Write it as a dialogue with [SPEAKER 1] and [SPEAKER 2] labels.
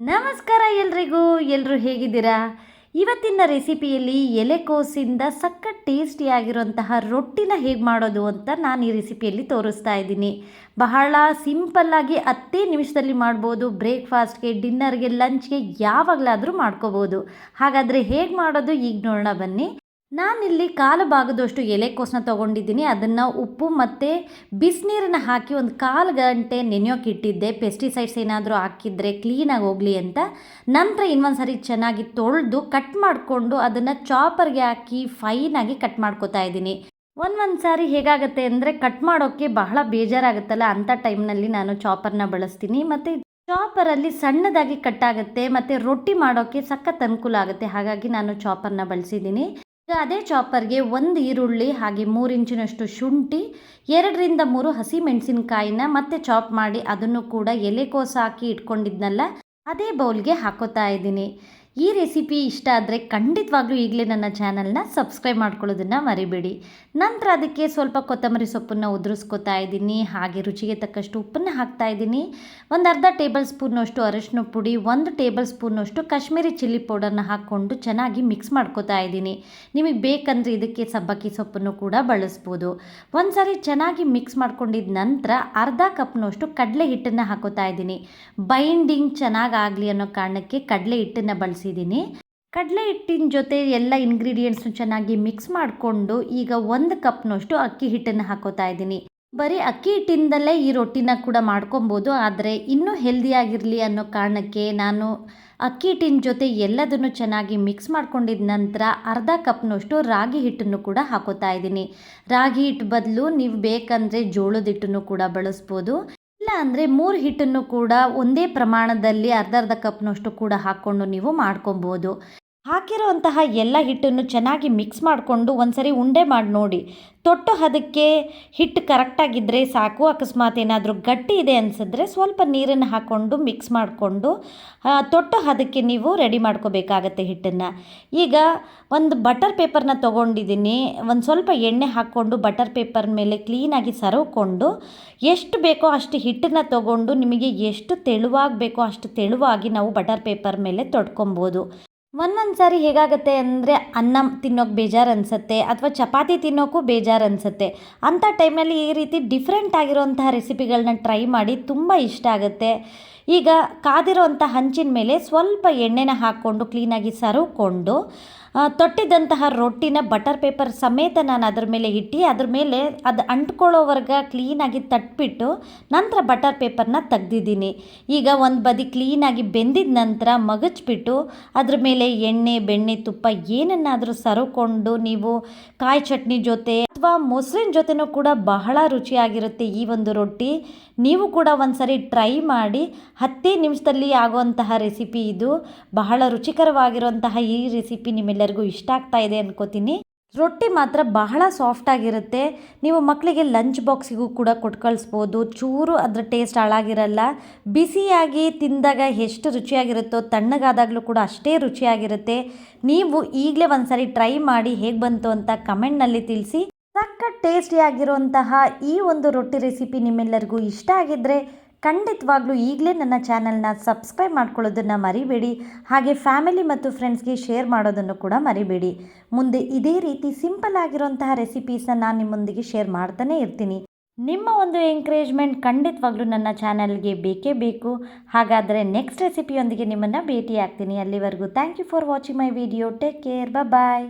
[SPEAKER 1] ನಮಸ್ಕಾರ ಎಲ್ರಿಗೂ ಎಲ್ಲರೂ ಹೇಗಿದ್ದೀರಾ? ಇವತ್ತಿನ ರೆಸಿಪಿಯಲ್ಲಿ ಎಲೆಕೋಸಿಂದ ಸಖತ್ ಟೇಸ್ಟಿಯಾಗಿರುವಂತಹ ರೊಟ್ಟಿನ ಹೇಗೆ ಮಾಡೋದು ಅಂತ ನಾನು ಈ ರೆಸಿಪಿಯಲ್ಲಿ ತೋರಿಸ್ತಾ ಇದ್ದೀನಿ. ಬಹಳ ಸಿಂಪಲ್ಲಾಗಿ ಹತ್ತೇ ನಿಮಿಷದಲ್ಲಿ ಮಾಡ್ಬೋದು, ಬ್ರೇಕ್ಫಾಸ್ಟ್ಗೆ, ಡಿನ್ನರ್ಗೆ, ಲಂಚ್ಗೆ ಯಾವಾಗಲಾದರೂ ಮಾಡ್ಕೋಬೋದು. ಹಾಗಾದರೆ ಹೇಗೆ ಮಾಡೋದು, ಈಗ ನೋಡೋಣ ಬನ್ನಿ. ನಾನಿಲ್ಲಿ ಕಾಲು ಭಾಗದಷ್ಟು ಎಲೆಕೋಸನ್ನ ತೊಗೊಂಡಿದ್ದೀನಿ. ಅದನ್ನು ಉಪ್ಪು ಮತ್ತು ಬಿಸಿನೀರನ್ನ ಹಾಕಿ ಒಂದು ಕಾಲು ಗಂಟೆ ನೆನೆಯೋಕೆ ಇಟ್ಟಿದ್ದೆ ಪೆಸ್ಟಿಸೈಡ್ಸ್ ಏನಾದರೂ ಹಾಕಿದರೆ ಕ್ಲೀನಾಗಿ ಹೋಗಲಿ ಅಂತ. ನಂತರ ಇನ್ನೊಂದು ಸರಿ ಚೆನ್ನಾಗಿ ತೊಳೆದು ಕಟ್ ಮಾಡಿಕೊಂಡು ಅದನ್ನು ಚಾಪರ್ಗೆ ಹಾಕಿ ಫೈನಾಗಿ ಕಟ್ ಮಾಡ್ಕೊತಾ ಇದ್ದೀನಿ. ಒಂದೊಂದು ಸಾರಿ ಹೇಗಾಗುತ್ತೆ ಅಂದರೆ ಕಟ್ ಮಾಡೋಕ್ಕೆ ಬಹಳ ಬೇಜಾರಾಗುತ್ತಲ್ಲ? ಅಂಥ ಟೈಮ್ನಲ್ಲಿ ನಾನು ಚಾಪರ್ನ ಬಳಸ್ತೀನಿ. ಮತ್ತು ಚಾಪರಲ್ಲಿ ಸಣ್ಣದಾಗಿ ಕಟ್ಟಾಗುತ್ತೆ ಮತ್ತು ರೊಟ್ಟಿ ಮಾಡೋಕ್ಕೆ ಸಖತ್ ಅನುಕೂಲ ಆಗುತ್ತೆ. ಹಾಗಾಗಿ ನಾನು ಚಾಪರ್ನ ಬಳಸಿದ್ದೀನಿ. ಈಗ ಅದೇ ಚಾಪರ್ಗೆ ಒಂದು ಈರುಳ್ಳಿ, ಹಾಗೆ ಮೂರು ಇಂಚಿನಷ್ಟು ಶುಂಠಿ, ಎರಡರಿಂದ ಮೂರು ಹಸಿ ಮೆಣಸಿನಕಾಯಿನ ಮತ್ತೆ ಚಾಪ್ ಮಾಡಿ ಅದನ್ನು ಕೂಡ ಎಲೆಕೋಸು ಹಾಕಿ ಇಟ್ಕೊಂಡಿದ್ನಲ್ಲ, ಅದೇ ಬೌಲ್ಗೆ ಹಾಕೋತಾ ಇದ್ದೀನಿ. ಈ ರೆಸಿಪಿ ಇಷ್ಟ ಆದರೆ ಖಂಡಿತವಾಗ್ಲೂ ಈಗಲೇ ನನ್ನ ಚಾನಲ್ನ ಸಬ್ಸ್ಕ್ರೈಬ್ ಮಾಡ್ಕೊಳ್ಳೋದನ್ನು ಮರಿಬೇಡಿ. ನಂತರ ಅದಕ್ಕೆ ಸ್ವಲ್ಪ ಕೊತ್ತಂಬರಿ ಸೊಪ್ಪನ್ನು ಉದುರಿಸ್ಕೊತಾ ಇದ್ದೀನಿ. ಹಾಗೆ ರುಚಿಗೆ ತಕ್ಕಷ್ಟು ಉಪ್ಪನ್ನು ಹಾಕ್ತಾ ಇದ್ದೀನಿ. ಒಂದು ಅರ್ಧ ಟೇಬಲ್ ಸ್ಪೂನಷ್ಟು ಅರಶಿನ ಪುಡಿ, ಒಂದು ಟೇಬಲ್ ಸ್ಪೂನಷ್ಟು ಕಾಶ್ಮೀರಿ ಚಿಲ್ಲಿ ಪೌಡರ್ನ ಹಾಕ್ಕೊಂಡು ಚೆನ್ನಾಗಿ ಮಿಕ್ಸ್ ಮಾಡ್ಕೊತಾ ಇದ್ದೀನಿ. ನಿಮಗೆ ಬೇಕಂದರೆ ಇದಕ್ಕೆ ಸಬ್ಬಕ್ಕಿ ಸೊಪ್ಪನ್ನು ಕೂಡ ಬಳಸ್ಬೋದು. ಒಂದು ಚೆನ್ನಾಗಿ ಮಿಕ್ಸ್ ಮಾಡ್ಕೊಂಡಿದ್ದ ನಂತರ ಅರ್ಧ ಕಪ್ನಷ್ಟು ಕಡಲೆ ಹಿಟ್ಟನ್ನು ಹಾಕೋತಾ ಇದ್ದೀನಿ. ಬೈಂಡಿಂಗ್ ಚೆನ್ನಾಗಿ ಆಗಲಿ ಅನ್ನೋ ಕಾರಣಕ್ಕೆ ಕಡಲೆ ಹಿಟ್ಟನ್ನು ಬಳಸಿದ್ದೀನಿ ಕಡಲೆ ಹಿಟ್ಟಿನ ಜೊತೆ ಎಲ್ಲ ಇಂಗ್ರೀಡಿಯೆಂಟ್ಸ್ನು ಚೆನ್ನಾಗಿ ಮಿಕ್ಸ್ ಮಾಡಿಕೊಂಡು ಈಗ ಒಂದು ಕಪ್ನಷ್ಟು ಅಕ್ಕಿ ಹಿಟ್ಟನ್ನು ಹಾಕೋತಾ ಇದ್ದೀನಿ. ಬರೀ ಅಕ್ಕಿ ಹಿಟ್ಟಿಂದಲೇ ಈ ರೊಟ್ಟಿನ ಕೂಡ ಮಾಡ್ಕೊಬೋದು, ಆದರೆ ಇನ್ನೂ ಹೆಲ್ದಿಯಾಗಿರಲಿ ಅನ್ನೋ ಕಾರಣಕ್ಕೆ ನಾನು ಅಕ್ಕಿ ಹಿಟ್ಟಿನ ಜೊತೆ ಎಲ್ಲದನ್ನು ಚೆನ್ನಾಗಿ ಮಿಕ್ಸ್ ಮಾಡ್ಕೊಂಡಿದ ನಂತರ ಅರ್ಧ ಕಪ್ನಷ್ಟು ರಾಗಿ ಹಿಟ್ಟನ್ನು ಕೂಡ ಹಾಕೋತಾ ಇದ್ದೀನಿ. ರಾಗಿ ಹಿಟ್ಟು ಬದಲು ನೀವು ಬೇಕಂದರೆ ಜೋಳದ ಹಿಟ್ಟನ್ನು ಕೂಡ ಬಳಸ್ಬೋದು. ಇಲ್ಲ ಅಂದರೆ ಮೂರು ಹಿಟ್ಟನ್ನು ಕೂಡ ಒಂದೇ ಪ್ರಮಾಣದಲ್ಲಿ ಅರ್ಧ ಅರ್ಧ ಕಪ್ನಷ್ಟು ಕೂಡ ಹಾಕ್ಕೊಂಡು ನೀವು ಮಾಡ್ಕೊಬೋದು. ಹಾಕಿರುವಂತಹ ಎಲ್ಲ ಹಿಟ್ಟನ್ನು ಚೆನ್ನಾಗಿ ಮಿಕ್ಸ್ ಮಾಡಿಕೊಂಡು ಒಂದ್ಸರಿ ಉಂಡೆ ಮಾಡಿ ನೋಡಿ. ತೊಟ್ಟು ಅದಕ್ಕೆ ಹಿಟ್ಟು ಕರೆಕ್ಟಾಗಿದ್ದರೆ ಸಾಕು, ಅಕಸ್ಮಾತ್ ಏನಾದರೂ ಗಟ್ಟಿ ಇದೆ ಅನಿಸಿದ್ರೆ ಸ್ವಲ್ಪ ನೀರನ್ನು ಹಾಕ್ಕೊಂಡು ಮಿಕ್ಸ್ ಮಾಡಿಕೊಂಡು ತೊಟ್ಟು ಅದಕ್ಕೆ ನೀವು ರೆಡಿ ಮಾಡ್ಕೋಬೇಕಾಗತ್ತೆ ಹಿಟ್ಟನ್ನು. ಈಗ ಒಂದು ಬಟರ್ ಪೇಪರ್ನ ತೊಗೊಂಡಿದ್ದೀನಿ. ಒಂದು ಸ್ವಲ್ಪ ಎಣ್ಣೆ ಹಾಕ್ಕೊಂಡು ಬಟರ್ ಪೇಪರ್ ಮೇಲೆ ಕ್ಲೀನಾಗಿ ಸರವ್ಕೊಂಡು ಎಷ್ಟು ಬೇಕೋ ಅಷ್ಟು ಹಿಟ್ಟನ್ನು ತೊಗೊಂಡು ನಿಮಗೆ ಎಷ್ಟು ತೆಳುವಾಗಿ ಬೇಕೋ ಅಷ್ಟು ತೆಳುವಾಗಿ ನಾವು ಬಟರ್ ಪೇಪರ್ ಮೇಲೆ ತೊಡ್ಕೊಬೋದು. ಒಂದೊಂದು ಸಾರಿ ಹೇಗಾಗುತ್ತೆ ಅಂದರೆ ಅನ್ನ ತಿನ್ನೋಕೆ ಬೇಜಾರು ಅನಿಸುತ್ತೆ ಅಥವಾ ಚಪಾತಿ ತಿನ್ನೋಕ್ಕೂ ಬೇಜಾರು ಅನಿಸುತ್ತೆ. ಅಂಥ ಟೈಮಲ್ಲಿ ಈ ರೀತಿ ಡಿಫ್ರೆಂಟ್ ಆಗಿರೋಂತಹ ರೆಸಿಪಿಗಳನ್ನ ಟ್ರೈ ಮಾಡಿ ತುಂಬ ಇಷ್ಟ ಆಗುತ್ತೆ. ಈಗ ಕಾದಿರೋಂಥ ಹಂಚಿನ ಮೇಲೆ ಸ್ವಲ್ಪ ಎಣ್ಣೆನ ಹಾಕ್ಕೊಂಡು ಕ್ಲೀನಾಗಿ ಸರವ್ಕೊಂಡು ತೊಟ್ಟಿದ್ದಂತಹ ರೊಟ್ಟಿನ ಬಟರ್ ಪೇಪರ್ ಸಮೇತ ನಾನು ಅದ್ರ ಮೇಲೆ ಇಟ್ಟು, ಅದ್ರ ಮೇಲೆ ಅದು ಅಂಟ್ಕೊಳ್ಳೋವರೆಗ ಕ್ಲೀನಾಗಿ ತಟ್ಬಿಟ್ಟು ನಂತರ ಬಟರ್ ಪೇಪರ್ನ ತೆಗ್ದಿದ್ದೀನಿ. ಈಗ ಒಂದು ಬದಿ ಕ್ಲೀನಾಗಿ ಬೆಂದಿದ ನಂತರ ಮಗಚ್ಬಿಟ್ಟು ಅದ್ರ ಮೇಲೆ ಎಣ್ಣೆ, ಬೆಣ್ಣೆ ತುಪ್ಪ ಏನನ್ನಾದರೂ ಸರಕೊಂಡು ನೀವು ಕಾಯಿ ಚಟ್ನಿ ಜೊತೆ ಅಥವಾ ಮೊಸರಿನ ಜೊತೆನೂ ಕೂಡ ಬಹಳ ರುಚಿಯಾಗಿರುತ್ತೆ ಈ ಒಂದು ರೊಟ್ಟಿ. ನೀವು ಕೂಡ ಒಂದು ಸರಿ ಟ್ರೈ ಮಾಡಿ, ಹತ್ತೇ ನಿಮಿಷದಲ್ಲಿ ಆಗುವಂತಹ ರೆಸಿಪಿ ಇದು. ಬಹಳ ರುಚಿಕರವಾಗಿರುವಂತಹ ಈ ರೆಸಿಪಿ ನಿಮ್ಮೆಲ್ಲರಿಗೂ ಇಷ್ಟ ಆಗ್ತಾ ಇದೆ ಅನ್ಕೋತೀನಿ. ರೊಟ್ಟಿ ಮಾತ್ರ ಬಹಳ ಸಾಫ್ಟಾಗಿರುತ್ತೆ ನೀವು ಮಕ್ಕಳಿಗೆ ಲಂಚ್ ಬಾಕ್ಸಿಗೂ ಕೂಡ ಕೊಟ್ಟು ಕಳಿಸ್ಬೋದು. ಚೂರು ಅದರ ಟೇಸ್ಟ್ ಹಾಳಾಗಿರಲ್ಲ. ಬಿಸಿಯಾಗಿ ತಿಂದಾಗ ಎಷ್ಟು ರುಚಿಯಾಗಿರುತ್ತೋ, ತಣ್ಣಗಾದಾಗಲೂ ಕೂಡ ಅಷ್ಟೇ ರುಚಿಯಾಗಿರುತ್ತೆ. ನೀವು ಈಗಲೇ ಒಂದು ಟ್ರೈ ಮಾಡಿ ಹೇಗೆ ಬಂತು ಅಂತ ಕಮೆಂಟ್ನಲ್ಲಿ ತಿಳಿಸಿ. ಸಖತ್ ಟೇಸ್ಟಿಯಾಗಿರುವಂತಹ ಈ ಒಂದು ರೊಟ್ಟಿ ರೆಸಿಪಿ ನಿಮ್ಮೆಲ್ಲರಿಗೂ ಇಷ್ಟ ಆಗಿದ್ದರೆ ಖಂಡಿತವಾಗ್ಲೂ ಈಗಲೇ ನನ್ನ ಚಾನಲ್ನ ಸಬ್ಸ್ಕ್ರೈಬ್ ಮಾಡ್ಕೊಳ್ಳೋದನ್ನು ಮರಿಬೇಡಿ. ಹಾಗೆ ಫ್ಯಾಮಿಲಿ ಮತ್ತು ಫ್ರೆಂಡ್ಸ್ಗೆ ಶೇರ್ ಮಾಡೋದನ್ನು ಕೂಡ ಮರಿಬೇಡಿ. ಮುಂದೆ ಇದೇ ರೀತಿ ಸಿಂಪಲ್ ಆಗಿರುವಂತಹ ರೆಸಿಪೀಸನ್ನು ನಾನು ನಿಮ್ಮೊಂದಿಗೆ ಶೇರ್ ಮಾಡ್ತಾನೆ ಇರ್ತೀನಿ. ನಿಮ್ಮ ಒಂದು ಎಂಕರೇಜ್ಮೆಂಟ್ ಖಂಡಿತವಾಗ್ಲೂ ನನ್ನ ಚಾನಲ್ಗೆ ಬೇಕೇ ಬೇಕು. ಹಾಗಾದರೆ ನೆಕ್ಸ್ಟ್ ರೆಸಿಪಿಯೊಂದಿಗೆ ನಿಮ್ಮನ್ನು ಭೇಟಿ ಆಗ್ತೀನಿ ಅಲ್ಲಿವರೆಗೂ thank you for watching my video take care bye